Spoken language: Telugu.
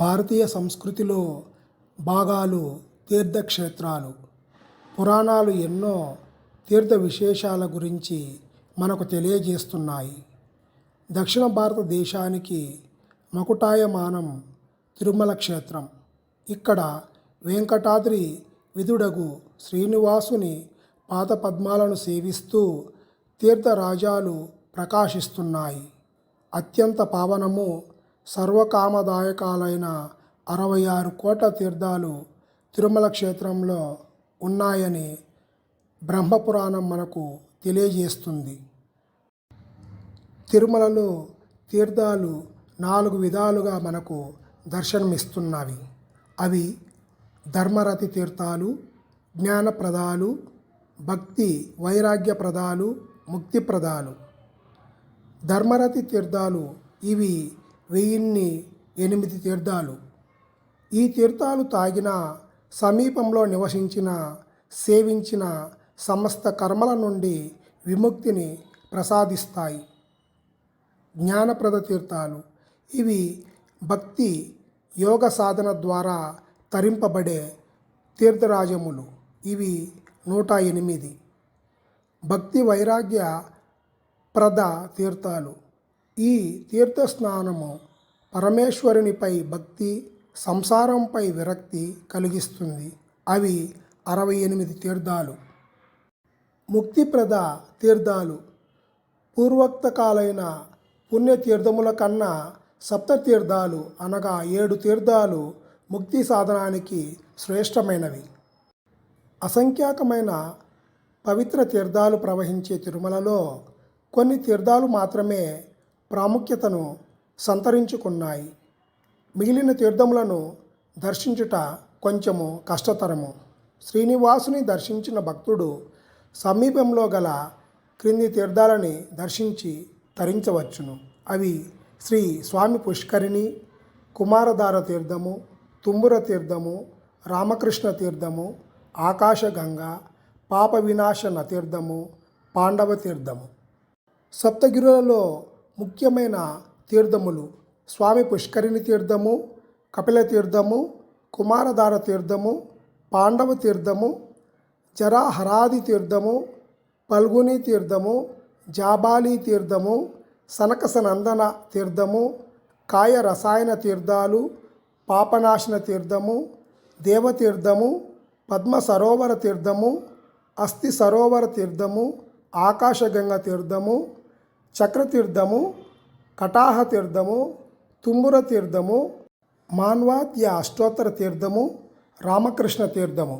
భారతీయ సంస్కృతిలో భాగాలు తీర్థక్షేత్రాలు. పురాణాలు ఎన్నో తీర్థ విశేషాల గురించి మనకు తెలియజేస్తున్నాయి. దక్షిణ భారతదేశానికి మకుటాయమానం తిరుమల క్షేత్రం. ఇక్కడ వెంకటాద్రి విధుడగు శ్రీనివాసుని పాదపద్మాలను సేవిస్తూ తీర్థరాజాలు ప్రకాశిస్తున్నాయి. అత్యంత పావనము సర్వకామదాయకాలైన అరవై ఆరు కోట్ల తీర్థాలు తిరుమల క్షేత్రంలో ఉన్నాయని బ్రహ్మపురాణం మనకు తెలియజేస్తుంది. తిరుమలలో తీర్థాలు నాలుగు విధాలుగా మనకు దర్శనమిస్తున్నవి. అవి ధర్మరతి తీర్థాలు జ్ఞానప్రదాలు భక్తి వైరాగ్యప్రదాలు ముక్తిప్రదాలు. ధర్మరతి తీర్థాలు ఇవి వెయ్యిన్ని ఎనిమిది తీర్థాలు. ఈ తీర్థాలు తాగిన సమీపంలో నివసించిన సేవించిన సమస్త కర్మల నుండి విముక్తిని ప్రసాదిస్తాయి. జ్ఞానప్రద తీర్థాలు. ఇవి భక్తి యోగ సాధన ద్వారా తరింపబడే తీర్థరాజములు. ఇవి నూట ఎనిమిది. భక్తి వైరాగ్య ప్రద తీర్థాలు. ఈ తీర్థ స్నానము పరమేశ్వరునిపై భక్తి సంసారంపై విరక్తి కలిగిస్తుంది. అవి అరవై ఎనిమిది తీర్థాలు. ముక్తిప్రద తీర్థాలు. పూర్వోక్తకాలైన పుణ్యతీర్థముల కన్నా సప్తతీర్థాలు అనగా ఏడు తీర్థాలు ముక్తి సాధనానికి శ్రేష్టమైనవి. అసంఖ్యాకమైన పవిత్ర తీర్థాలు ప్రవహించే తిరుమలలో కొన్ని తీర్థాలు మాత్రమే ప్రాముఖ్యతను సంతరించుకున్నాయి. మిగిలిన తీర్థములను దర్శించుట కొంచెము కష్టతరము. శ్రీనివాసుని దర్శించిన భక్తుడు సమీపంలో గల క్రింది తీర్థాలని దర్శించి తరించవచ్చును. అవి శ్రీ స్వామి పుష్కరిణి కుమారధార తీర్థము తుమ్ముర తీర్థము రామకృష్ణ తీర్థము ఆకాశగంగ పాప వినాశన తీర్థము పాండవ తీర్థము. సప్తగిరులలో ముఖ్యమైన తీర్థములు స్వామి పుష్కరిణి తీర్థము కపిల తీర్థము కుమారధార తీర్థము పాండవ తీర్థము జరాహరాది తీర్థము పల్గుని తీర్థము జాబాలి తీర్థము సనకసనందన తీర్థము కాయ రసాయన తీర్థాలు పాపనాశన తీర్థము దేవతీర్థము పద్మ సరోవర తీర్థము అస్థి సరోవర తీర్థము ఆకాశగంగ తీర్థము చక్రతీర్థము కటాహ తీర్థము తుమ్ముర తీర్థము మాన్వాద్య అష్టోత్తర తీర్థము రామకృష్ణ తీర్థము